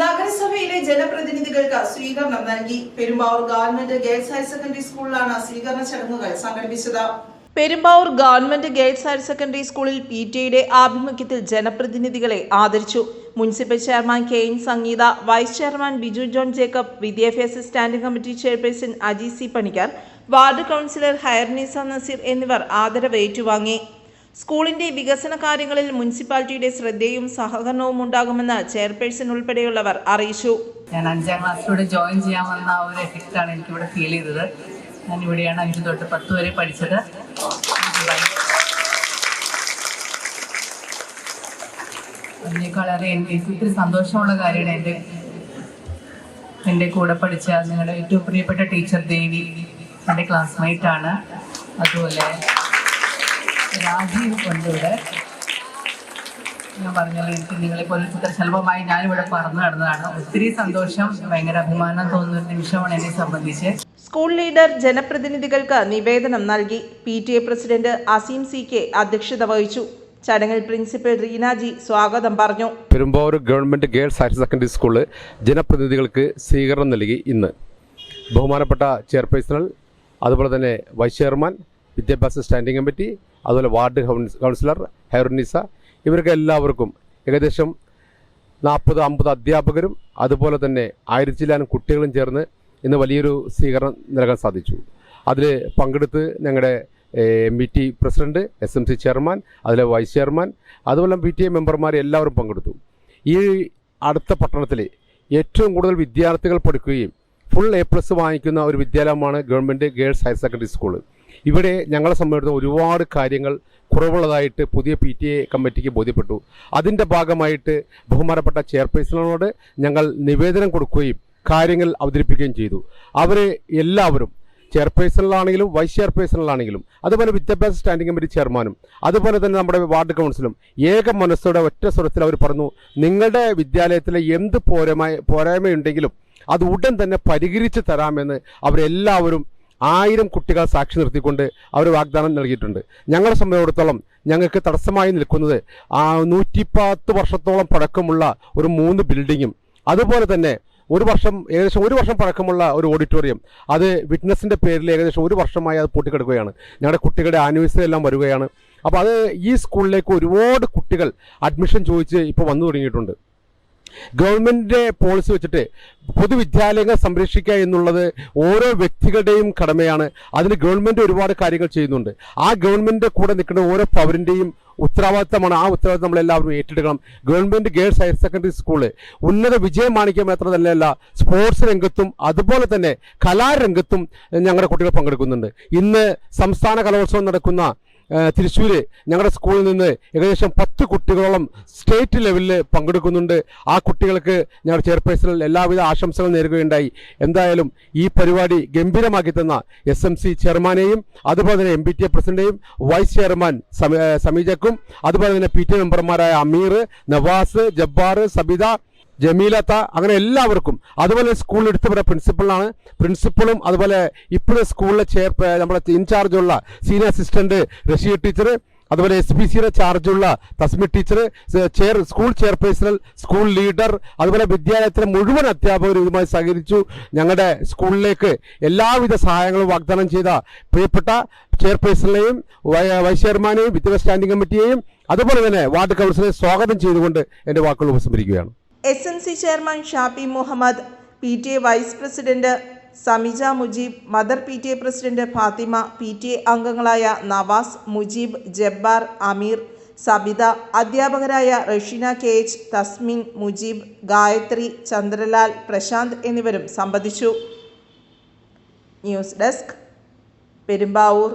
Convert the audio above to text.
നഗരസഭയിലെ ജനപ്രതിനിധികൾക്ക് സ്വീകരണം നൽകി. Perumbavoor government girls higher secondary സ്കൂളിലാണ് സ്വീകരണ ചടങ്ങുകൾ സംഘടിപ്പിച്ചത്. Perumbavoor government girls higher secondary സ്കൂളിൽ പി ടിയുടെ ആഭിമുഖ്യത്തിൽ ജനപ്രതിനിധികളെ ആദരിച്ചു. Municipal chairman K N Sangeetha vice chairman Biju John Jacob വിദ്യാഭ്യാസ standing committee chairperson Aji C Panicker ward councillor Hairunisa Nazeer എന്നിവർ ആദരവ് ഏറ്റുവാങ്ങി സ്കൂളിന്റെ വികസന കാര്യങ്ങളിൽ മുനിസിപ്പാലിറ്റിയുടെ ശ്രദ്ധയും സഹകരണവും ഉണ്ടാകുമെന്ന് ചെയർപേഴ്സൺ ഉൾപ്പെടെയുള്ളവർ അറിയിച്ചു. ഞാൻ അഞ്ചാം ക്ലാസ്സിലൂടെ ജോയിൻ ചെയ്യാൻ വന്ന ആ ഒരു എഫക്റ്റാണ് എനിക്കിവിടെ ഫീൽ ചെയ്തത്. ഞാൻ ഇവിടെയാണ് അഞ്ച് തൊട്ട് പത്ത് വരെ പഠിച്ചത്. അതിനേക്കാളേറെ എനിക്ക് ഒത്തിരി സന്തോഷമുള്ള കാര്യമാണ് എന്റെ എന്റെ കൂടെ പഠിച്ച നിങ്ങളുടെ ഏറ്റവും പ്രിയപ്പെട്ട ടീച്ചർ ദേവി എന്റെ ക്ലാസ്മേറ്റ് ആണ്. അതുപോലെ രാജീവ് കൊണ്ടിവിടെ ഞാൻ പറഞ്ഞല്ലോ എനിക്ക് നിങ്ങളെ പോലെ ചിത്രശലഭമായി ഞാനിവിടെ പറഞ്ഞു നടന്നതാണ്. ഒത്തിരി സന്തോഷം ഭയങ്കര അഭിമാനം തോന്നുന്ന ഒരു നിമിഷമാണ് എന്നെ സംബന്ധിച്ച്. സ്കൂൾ ലീഡർ ജനപ്രതിനിധികൾക്ക് നിവേദനം നൽകി. P T A president Aseem C K അധ്യക്ഷത വഹിച്ചു. ചടങ്ങിൽ പ്രിൻസിപ്പൽ റീനാജി സ്വാഗതം പറഞ്ഞു. Perumbavoor government girls higher secondary school ജനപ്രതിനിധികൾക്ക് സ്വീകരണം നൽകി ഇന്ന്. ബഹുമാനപ്പെട്ട ചെയർപേഴ്സണൽ അതുപോലെ തന്നെ വൈസ് ചെയർമാൻ വിദ്യാഭ്യാസ സ്റ്റാൻഡിംഗ് കമ്മിറ്റി അതുപോലെ വാർഡ് കൗൺസ് കൗൺസിലർ ഹൈറുനിസ ഇവർക്ക് എല്ലാവർക്കും ഏകദേശം നാൽപ്പത് അമ്പത് അധ്യാപകരും അതുപോലെ തന്നെ ആയിരത്തിലാനും കുട്ടികളും ചേർന്ന് ഇന്ന് വലിയൊരു സ്വീകരണം നൽകാൻ സാധിച്ചു. അതിൽ പങ്കെടുത്ത് ഞങ്ങളുടെ M B T president S M C chairman അതിലെ വൈസ് ചെയർമാൻ അതുപോലെ പി ടി എ മെമ്പർമാർ എല്ലാവരും പങ്കെടുത്തു. ഈ അടുത്ത പട്ടണത്തിൽ ഏറ്റവും കൂടുതൽ വിദ്യാർത്ഥികൾ പഠിക്കുകയും ഫുൾ എ പ്ലസ് വാങ്ങിക്കുന്ന ഒരു വിദ്യാലയമാണ് government girls higher secondary school ഇവിടെ ഞങ്ങളെ സംബന്ധിച്ച് ഒരുപാട് കാര്യങ്ങൾ കുറവുള്ളതായിട്ട് പുതിയ പി ടി എ കമ്മിറ്റിക്ക് ബോധ്യപ്പെട്ടു. അതിന്റെ ഭാഗമായിട്ട് ബഹുമാനപ്പെട്ട ചെയർപേഴ്സണോട് ഞങ്ങൾ നിവേദനം കൊടുക്കുകയും കാര്യങ്ങൾ അവതരിപ്പിക്കുകയും ചെയ്തു. അവർ എല്ലാവരും ചെയർപേഴ്സണിലാണെങ്കിലും വൈസ് ചെയർപേഴ്സണിലാണെങ്കിലും അതുപോലെ വിദ്യാഭ്യാസ സ്റ്റാൻഡിംഗ് കമ്മിറ്റി ചെയർമാനും അതുപോലെ തന്നെ നമ്മുടെ വാർഡ് കൗൺസിലും ഏക മനസ്സോടെ ഒറ്റ സ്വരത്തിൽ അവർ പറഞ്ഞു നിങ്ങളുടെ വിദ്യാലയത്തിലെ എന്ത് പോരായ്മ പോരായ്മയുണ്ടെങ്കിലും അത് ഉടൻ തന്നെ പരിഹരിച്ച് തരാമെന്ന് അവരെല്ലാവരും ആയിരം കുട്ടികൾ സാക്ഷി നിർത്തിക്കൊണ്ട് അവർ വാഗ്ദാനം നൽകിയിട്ടുണ്ട്. ഞങ്ങളെ സംബന്ധിച്ചിടത്തോളം ഞങ്ങൾക്ക് തടസ്സമായി നിൽക്കുന്നത് ആ നൂറ്റിപ്പത്ത് വർഷത്തോളം പഴക്കമുള്ള ഒരു മൂന്ന് ബിൽഡിങ്ങും അതുപോലെ തന്നെ ഒരു വർഷം ഏകദേശം ഒരു വർഷം പഴക്കമുള്ള ഒരു ഓഡിറ്റോറിയം. അത് വിറ്റ്നസിന്റെ പേരിൽ ഏകദേശം ഒരു വർഷമായി അത് പൂട്ടിക്കിടക്കുകയാണ്. ഞങ്ങളുടെ കുട്ടികളുടെ ആനിവേഴ്സറി എല്ലാം വരികയാണ്. അപ്പോൾ അത് ഈ സ്കൂളിലേക്ക് ഒരുപാട് കുട്ടികൾ അഡ്മിഷൻ ചോദിച്ച് ഇപ്പോൾ വന്നു തുടങ്ങിയിട്ടുണ്ട്. ഗവൺമെന്റിന്റെ പോളിസി വെച്ചിട്ട് പൊതുവിദ്യാലയങ്ങൾ സംരക്ഷിക്കുക എന്നുള്ളത് ഓരോ വ്യക്തികളുടെയും കടമയാണ്. അതിന് ഗവൺമെന്റ് ഒരുപാട് കാര്യങ്ങൾ ചെയ്യുന്നുണ്ട്. ആ ഗവൺമെന്റിന്റെ കൂടെ നിൽക്കുന്ന ഓരോ പൗരന്റെയും ഉത്തരവാദിത്തമാണ്. ആ ഉത്തരവാദിത്തം നമ്മൾ എല്ലാവരും ഏറ്റെടുക്കണം. Government girls higher secondary school ഉന്നത വിജയം മാണിക്കാൻ മാത്രമല്ല സ്പോർട്സ് രംഗത്തും അതുപോലെ തന്നെ കലാരംഗത്തും ഞങ്ങളുടെ കുട്ടികൾ പങ്കെടുക്കുന്നുണ്ട്. ഇന്ന് സംസ്ഥാന കലോത്സവം നടക്കുന്ന തൃശ്ശൂർ ഞങ്ങളുടെ സ്കൂളിൽ നിന്ന് ഏകദേശം പത്ത് കുട്ടികളോളം സ്റ്റേറ്റ് ലെവലിൽ പങ്കെടുക്കുന്നുണ്ട്. ആ കുട്ടികൾക്ക് ഞങ്ങളുടെ ചെയർപേഴ്സണൽ എല്ലാവിധ ആശംസകൾ നേരുകയുണ്ടായി. എന്തായാലും ഈ പരിപാടി ഗംഭീരമാക്കി തന്ന എസ് എം സി ചെയർമാനെയും അതുപോലെ തന്നെ എം പി ടി എ പ്രസിഡന്റേയും വൈസ് ചെയർമാൻ സമീജക്കും അതുപോലെ തന്നെ പി ടി എ മെമ്പർമാരായ അമീർ നവാസ് ജബ്ബാർ സബിത ജമീലത്ത അങ്ങനെ എല്ലാവർക്കും. അതുപോലെ സ്കൂളിൽ എടുത്തുപറ പ്രിൻസിപ്പളാണ് പ്രിൻസിപ്പളും അതുപോലെ ഇപ്പോഴും സ്കൂളിലെ ചെയർ നമ്മുടെ ഇൻചാർജുള്ള സീനിയർ അസിസ്റ്റന്റ് റഷീദ് ടീച്ചർ അതുപോലെ എസ് പി സിയുടെ ചാർജുള്ള തസ്മി ടീച്ചർ ചെയർ സ്കൂൾ ചെയർപേഴ്സണൽ സ്കൂൾ ലീഡർ അതുപോലെ വിദ്യാലയത്തിലെ മുഴുവൻ അധ്യാപകരും ഇതുമായി സഹകരിച്ചു. ഞങ്ങളുടെ സ്കൂളിലേക്ക് എല്ലാവിധ സഹായങ്ങളും വാഗ്ദാനം ചെയ്ത പ്രിയപ്പെട്ട ചെയർപേഴ്സണിനെയും വൈസ് ചെയർമാനെയും വിദ്യാഭ്യാസ സ്റ്റാൻഡിംഗ് കമ്മിറ്റിയെയും അതുപോലെ തന്നെ വാർഡ് കൗൺസിലെ സ്വാഗതം ചെയ്തുകൊണ്ട് എന്റെ വാക്കുകൾ ഉപസംഹരിക്കുകയാണ്. S N C chairman Shafi Muhammad P T A vice president Sameeja Mujeeb mother P T A president Fathima P T A അംഗങ്ങളായ നവാസ് മുജീബ് ജബ്ബാർ അമീർ സബിത അധ്യാപകരായ റഷീന കെ എച്ച് തസ്മിൻ മുജീബ് ഗായത്രി ചന്ദ്രലാൽ പ്രശാന്ത് എന്നിവരും സംബന്ധിച്ചു. News desk Perumbavoor.